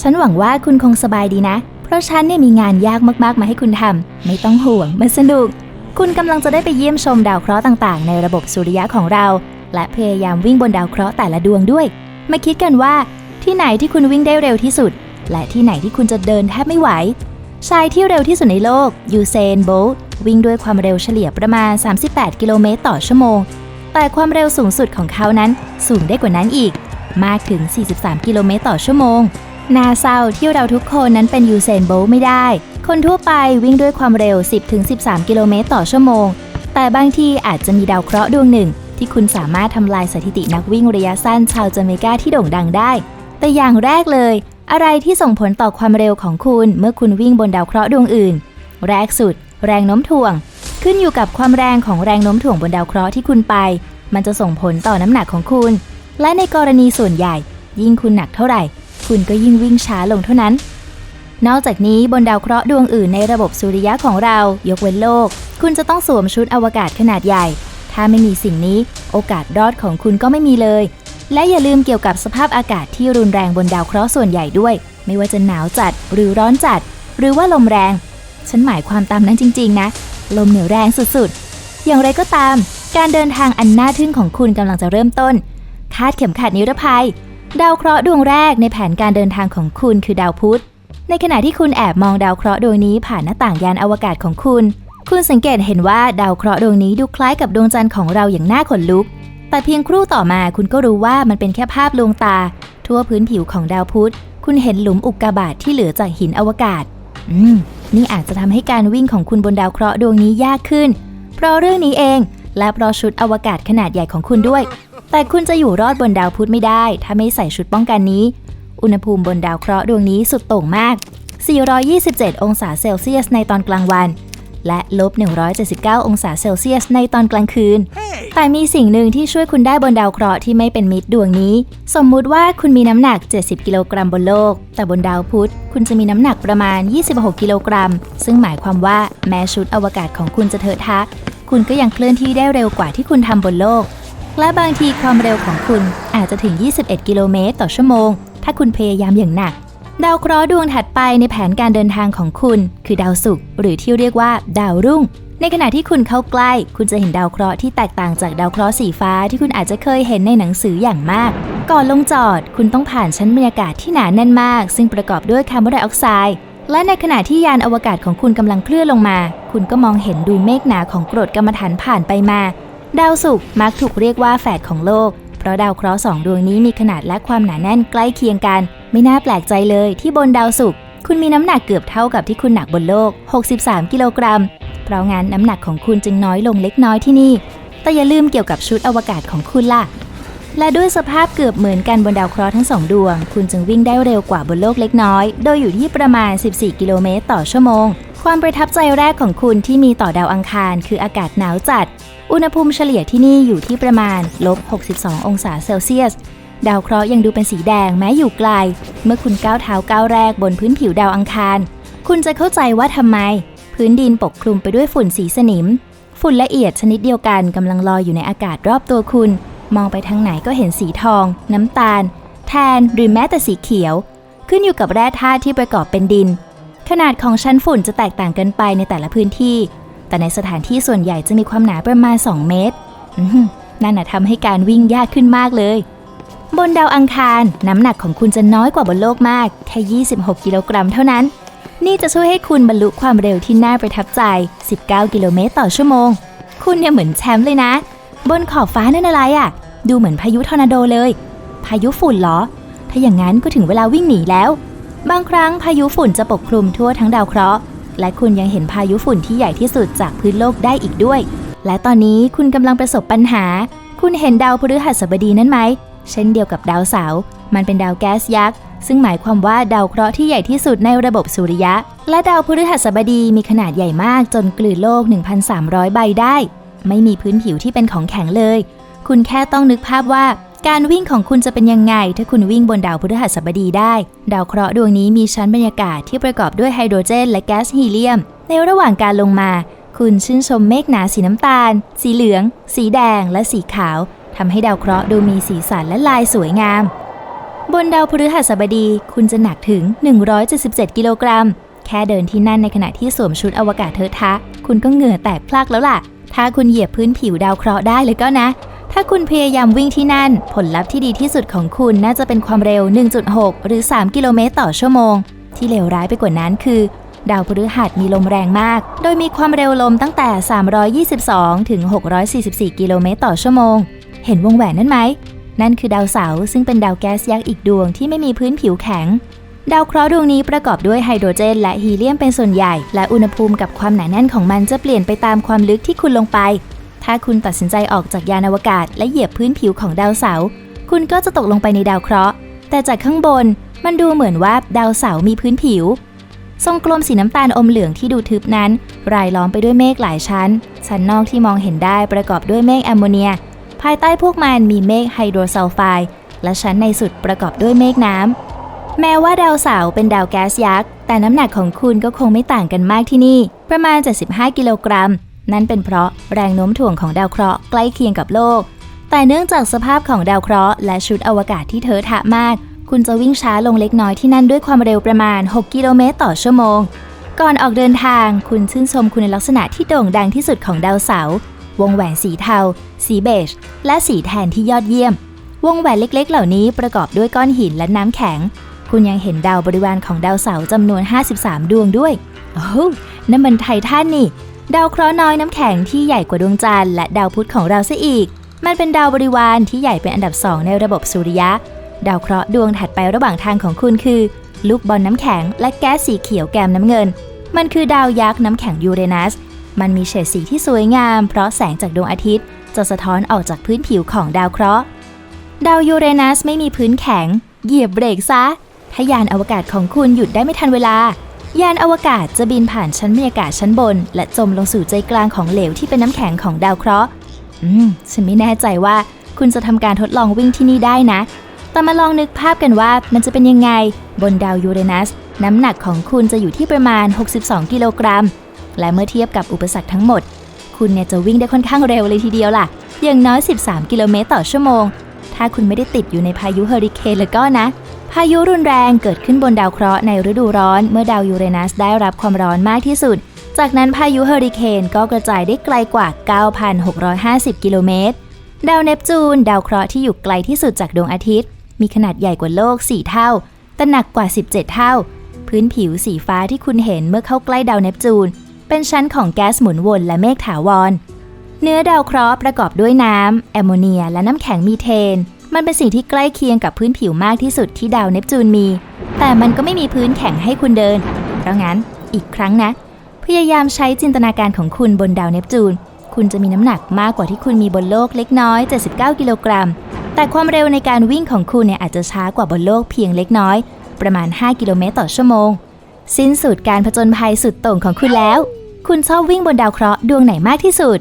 ฉันหวังว่าคุณคงสบายดีนะ เพราะฉันเนี่ยมีงานยากมากๆมาให้คุณทำ ไม่ต้องห่วง มันสนุก คุณกำลังจะได้ไปเยี่ยมชมดาวเคราะห์ต่างๆ ในระบบสุริยะของเรา และพยายามวิ่งบนดาวเคราะห์แต่ละดวงด้วย มาคิดกันว่า ที่ไหนที่คุณวิ่งได้เร็วที่สุด และที่ไหนที่คุณจะเดินแทบไม่ไหว ชายที่เร็วที่สุดในโลกยูเซนโบลต์วิ่งด้วยความเร็วเฉลี่ยประมาณ 38 กิโลเมตรต่อชั่วโมง แต่ความเร็วสูงสุดของเขานั้นสูงได้กว่านั้นอีก มากถึง 43 กิโลเมตรต่อชั่วโมง น่าเศร้าที่เราทุกคนนั้นเป็นยูเซนโบว์ไม่ได้ คนทั่วไปวิ่งด้วยความเร็ว 10-13 กิโลเมตรต่อชั่วโมง แต่บางทีอาจจะมีดาวเคราะห์ดวงหนึ่ง ที่คุณสามารถทำลายสถิตินักวิ่งระยะสั้นชาวจาเมกาที่โด่งดังได้ แต่อย่างแรกเลย อะไรที่ส่งผลต่อความเร็วของคุณเมื่อคุณวิ่งบนดาวเคราะห์ดวงอื่น แรกสุด แรงโน้มถ่วง ขึ้นอยู่กับความแรงของแรงโน้มถ่วงบนดาวเคราะห์ที่คุณไป มันจะส่งผลต่อน้ำหนักของคุณ และในกรณีส่วนใหญ่ ยิ่งคุณหนักเท่าไหร่ คุณก็ยิ่งวิ่งช้าลงเท่านั้น นอกจากนี้บนดาวเคราะห์ดวงอื่นในระบบสุริยะของเรา ยกเว้นโลก คุณจะต้องสวมชุดอวกาศขนาดใหญ่ ถ้าไม่มีสิ่งนี้ โอกาสรอดของคุณก็ไม่มีเลย และอย่าลืมเกี่ยวกับสภาพอากาศที่รุนแรงบนดาวเคราะห์ส่วนใหญ่ด้วย ไม่ว่าจะหนาวจัดหรือร้อนจัด หรือว่าลมแรง ฉันหมายความตามนั้นจริง ๆ นะ ลมเหนียวแรงสุดๆ อย่างไรก็ตาม การเดินทางอันน่าทึ่งของคุณกำลังจะเริ่มต้น คาดเข็มขัดนิรภัย ดาวเคราะห์ดวงแรกในแผนการเดินทางของคุณคือดาวพุธ ในขณะที่คุณแอบมองดาวเคราะห์ดวงนี้ผ่านหน้าต่างยานอวกาศของคุณ คุณสังเกตเห็นว่าดาวเคราะห์ดวงนี้ดูคล้ายกับดวงจันทร์ของเราอย่างน่าขนลุก แต่เพียงครู่ต่อมาคุณก็รู้ว่ามันเป็นแค่ภาพลวงตา ทั่วพื้นผิวของดาวพุธ คุณเห็นหลุมอุกกาบาตที่เหลือจากหินอวกาศ อืม นี่อาจจะทำให้การวิ่งของคุณบนดาวเคราะห์ดวงนี้ยากขึ้น เพราะเรื่องนี้เอง และเพราะชุดอวกาศขนาดใหญ่ของคุณด้วย แต่คุณจะอยู่รอดบนดาวพุธไม่ได้ ถ้าไม่ใส่ชุดป้องกันนี้ อุณหภูมิบนดาวเคราะห์ดวงนี้สุดโต่งมาก 427 องศาเซลเซียสในตอนกลางวัน และลบ 179 องศาเซลเซียสในตอนกลางคืนแต่มีสิ่งหนึ่งที่ช่วยคุณได้บนดาวเคราะห์ที่ไม่เป็นมิตรดวงนี้ สมมุติว่าคุณมีน้ำหนัก 70 กิโลกรัมบนโลก แต่บนดาวพุธคุณจะมีน้ำหนักประมาณ 26 กิโลกรัม ซึ่งหมายความว่าแม้ชุดอวกาศของคุณจะเถอะทะ คุณก็ยังเคลื่อนที่ได้เร็วกว่าที่คุณทำบนโลก และบางทีความเร็วของคุณอาจจะถึง 21 กิโลเมตรต่อชั่วโมง ถ้าคุณพยายามอย่างหนัก ดาวเคราะห์ดวงถัดไปในแผนการเดินทางของคุณ คือดาวศุกร์หรือที่เรียกว่า ดาวรุ่ง ในขณะที่คุณเข้าใกล้ คุณจะเห็นดาวเคราะห์ที่แตกต่างจากดาวเคราะห์สีฟ้าที่คุณอาจจะเคยเห็นในหนังสืออย่างมาก ก่อนลงจอด คุณต้องผ่านชั้นบรรยากาศที่หนาแน่นมาก ซึ่งประกอบด้วยคาร์บอนไดออกไซด์และในขณะที่ยานอวกาศของคุณกำลังเคลื่อนลงมา คุณก็มองเห็นดูเมฆหนาของกรดกัมมันถันผ่านไปมา ดาวศุกร์มักถูกเรียกว่าแฝดของโลก เพราะดาวเคราะห์สองดวงนี้มีขนาดและความหนาแน่นใกล้เคียงกัน ไม่น่าแปลกใจเลยที่บนดาวศุกร์คุณมีน้ำหนักเกือบเท่ากับที่คุณหนักบนโลก 63 กิโลกรัม เพราะงั้นน้ำหนักของคุณจึงน้อยลงเล็กน้อยที่นี่ แต่อย่าลืมเกี่ยวกับชุดอวกาศของคุณล่ะ และด้วยสภาพเกือบเหมือนกันบนดาวเคราะห์ทั้งสองดวง คุณจึงวิ่งได้เร็วกว่าบนโลกเล็กน้อย โดยอยู่ที่ประมาณ 14 กิโลเมตรต่อชั่วโมง ความประทับใจแรกของคุณที่มีต่อดาวอังคาร คืออากาศหนาวจัด อุณหภูมิเฉลี่ยที่นี่อยู่ที่ประมาณลบ 62 องศาเซลเซียส ดาวเคราะห์ยังดูเป็นสีแดงแม้อยู่ไกล เมื่อคุณก้าวเท้าก้าวแรกบนพื้นผิวดาวอังคาร คุณจะเข้าใจว่าทำไม พื้นดินปกคลุมไปด้วยฝุ่นสีสนิม ฝุ่นละเอียดชนิดเดียวกันกำลังลอยอยู่ในอากาศรอบตัวคุณ มองไปทางไหนก็เห็นสีทอง น้ำตาล แทนหรือแม้แต่สีเขียว ขึ้นอยู่กับแร่ธาตุที่ประกอบเป็นดิน ขนาดของชั้นฝุ่นจะแตกต่างกันไปในแต่ละพื้นที่ แต่ในสถานที่ส่วนใหญ่จะมีความหนาประมาณ 2 เมตรนั่นน่ะทำให้การวิ่งยากขึ้นมากเลย บนดาวอังคาร น้ำหนักของคุณจะน้อยกว่าบนโลกมาก แค่ 26 กิโลกรัมเท่านั้น นี่จะช่วยให้คุณบรรลุความเร็วที่น่าประทับใจ 19 กิโลเมตรต่อชั่วโมง คุณเนี่ยเหมือนแชมป์เลยนะ บนขอบฟ้านั่นอะไรอะ่ะ ดูเหมือนพายุทอร์นาโดเลย พายุฝุ่นเหรอ ถ้าอย่างนั้นก็ถึงเวลาวิ่งหนีแล้ว บางครั้งพายุฝุ่นจะปกคลุมทั่วทั้งดาวเคราะห์ และคุณยังเห็นพายุฝุ่นที่ใหญ่ที่สุดจากพื้นโลกได้อีกด้วย และตอนนี้คุณกำลังประสบปัญหา คุณเห็นดาวพฤหัสบดีนั้นไหม เช่นเดียวกับดาวเสาร์ มันเป็นดาวแก๊สยักษ์ ซึ่งหมายความว่าดาวเคราะห์ที่ใหญ่ที่สุดในระบบสุริยะ และดาวพฤหัสบดีมีขนาดใหญ่มากจนกลืนโลก 1,300 ใบได้ ไม่มีพื้นผิวที่เป็นของแข็งเลย คุณแค่ต้องนึกภาพว่า การวิ่งของคุณจะเป็นยังไง ถ้าคุณวิ่งบนดาวพฤหัสบดีได้ ดาวเคราะห์ดวงนี้มีชั้นบรรยากาศที่ประกอบด้วยไฮโดรเจน และแก๊สฮีเลียม ในระหว่างการลงมา คุณชื่นชมเมฆหนาสีน้ำตาล สีเหลือง สีแดง และสีขาวทำให้ดาวเคราะห์ดูมีสีสันและลายสวยงาม บนดาวพฤหัสบดีคุณจะหนักถึง 177 กิโลกรัม แค่เดินที่นั่นในขณะที่สวมชุดอวกาศเทอะทะ คุณก็เหงื่อแตกพลักแล้วล่ะ ถ้าคุณเหยียบพื้นผิวดาวเคราะห์ได้เลยก็นะ ถ้าคุณพยายามวิ่งที่นั่น ผลลัพธ์ที่ดีที่สุดของคุณน่าจะเป็นความเร็ว 1.6 หรือ 3 กิโลเมตรต่อชั่วโมง ที่เลวร้ายไปกว่านั้นคือ ดาวพฤหัสมีลมแรงมาก โดยมีความเร็วลมตั้งแต่ 322 ถึง 644 กิโลเมตรต่อชั่วโมง เห็นวงแหวนนั่นไหม นั่นคือดาวเสาร์ซึ่งเป็นดาวแก๊สยักษ์อีกดวงที่ไม่มีพื้นผิวแข็งดาวเคราะห์ดวงนี้ประกอบด้วยไฮโดรเจน และฮีเลียมเป็นส่วนใหญ่ และอุณหภูมิกับความหนาแน่นของมันจะเปลี่ยนไปตามความลึกที่คุณลงไป ถ้าคุณตัดสินใจออกจากยานอวกาศและเหยียบพื้นผิวของดาวเสาร์คุณก็จะตกลงไปในดาวเคราะห์ แต่จากข้างบนมันดูเหมือนว่าดาวเสาร์มีพื้นผิว ทรงกลมสีน้ำตาลอมเหลืองที่ดูทึบนั้น รายล้อมไปด้วยเมฆหลายชั้น ชั้นนอกที่มองเห็นได้ประกอบด้วยเมฆแอมโมเนีย ภายใต้พวกมันมีเมฆไฮโดรซัลไฟด์และชั้นในสุดประกอบด้วยเมฆน้ำ แม้ว่าดาวเสาร์เป็นดาวแก๊สยักษ์ แต่น้ำหนักของคุณก็คงไม่ต่างกันมากที่นี่ ประมาณ 75 กิโลกรัม นั่นเป็นเพราะแรงโน้มถ่วงของดาวเคราะห์ใกล้เคียงกับโลก แต่เนื่องจากสภาพของดาวเคราะห์และชุดอวกาศที่เทอะทะมาก คุณจะวิ่งช้าลงเล็กน้อยที่นั่นด้วยความเร็วประมาณ 6 กิโลเมตรต่อชั่วโมง ก่อนออกเดินทาง คุณชื่นชมคุณลักษณะที่โด่งดังที่สุดของดาวเสาร์วงแหวนสีเทา สีเบจ และสีแทนที่ยอดเยี่ยม วงแหวนเล็ก ๆ เหล่านี้ประกอบด้วยก้อนหินและน้ำแข็ง คุณยังเห็นดาวบริวารของดาวเสาร์จำนวน 53 ดวงด้วย โอ้นั่นมันไททันนี่ ดาวเคราะห์น้อยน้ำแข็งที่ใหญ่กว่าดวงจันทร์และดาวพุธของเราซะอีก มันเป็นดาวบริวารที่ใหญ่เป็นอันดับสองในระบบสุริยะ ดาวเคราะห์ดวงถัดไประหว่างทางของคุณคือ ลูกบอลน้ำแข็ง และแก๊สสีเขียวแกมน้ำเงิน มันคือดาวยักษ์น้ำแข็งยูเรนัส มันมีเฉดสีที่สวยงาม เพราะแสงจากดวงอาทิตย์ จะสะท้อนออกจากพื้นผิวของดาวเคราะห์ ดาวยูเรนัสไม่มีพื้นแข็ง เหยียบเบรกซะถ้ายานอวกาศของคุณหยุดได้ไม่ทันเวลา ยานอวกาศจะบินผ่านชั้นบรรยากาศชั้นบน และจมลงสู่ใจกลางของเหลวที่เป็นน้ำแข็งของดาวเคราะห์ อืม ฉันไม่แน่ใจว่าคุณจะทำการทดลองวิ่งที่นี่ได้นะ แต่มาลองนึกภาพกันว่ามันจะเป็นยังไง บนดาวยูเรนัส น้ำหนักของคุณจะอยู่ที่ประมาณ 62 กิโลกรัม และเมื่อเทียบกับอุปสรรคทั้งหมด คุณเนี่ยจะวิ่งได้ค่อนข้างเร็วเลยทีเดียวล่ะ อย่างน้อย 13 กิโลเมตรต่อชั่วโมง ถ้าคุณไม่ได้ติดอยู่ในพายุเฮอริเคนแล้วก็นะ พายุรุนแรงเกิดขึ้นบนดาวเคราะห์ในฤดูร้อนเมื่อดาวยูเรนัสได้รับความร้อนมากที่สุด จากนั้นพายุเฮอริเคนก็กระจายได้ไกลกว่า 9,650 กิโลเมตร ดาวเนปจูน ดาวเคราะห์ที่อยู่ไกลที่สุดจากดวงอาทิตย์ มีขนาดใหญ่กว่าโลก 4 เท่า แต่หนักกว่า 17 เท่า พื้นผิวสีฟ้าที่คุณเห็นเมื่อเข้าใกล้ดาวเนปจูน เป็นชั้นของแก๊สหมุนวนและเมฆถาวร เนื้อดาวเคราะห์ประกอบด้วยน้ำแอมโมเนีย และน้ำแข็งมีเทน มันเป็นสิ่งที่ใกล้เคียงกับพื้นผิวมากที่สุดที่ดาวเนปจูนมี แต่มันก็ไม่มีพื้นแข็งให้คุณเดิน เพราะงั้นอีกครั้งนะ พยายามใช้จินตนาการของคุณบนดาวเนปจูน คุณจะมีน้ำหนักมากกว่าที่คุณมีบนโลกเล็กน้อย 79 กิโลกรัม แต่ความเร็วในการวิ่งของคุณเนี่ยอาจจะช้ากว่าบนโลกเพียงเล็กน้อย ประมาณ 5 กิโลเมตรต่อชั่วโมง สิ้นสุดการผจญภัยสุดโต่งของคุณแล้ว คุณชอบวิ่งบนดาวเคราะห์ดวงไหนมากที่สุด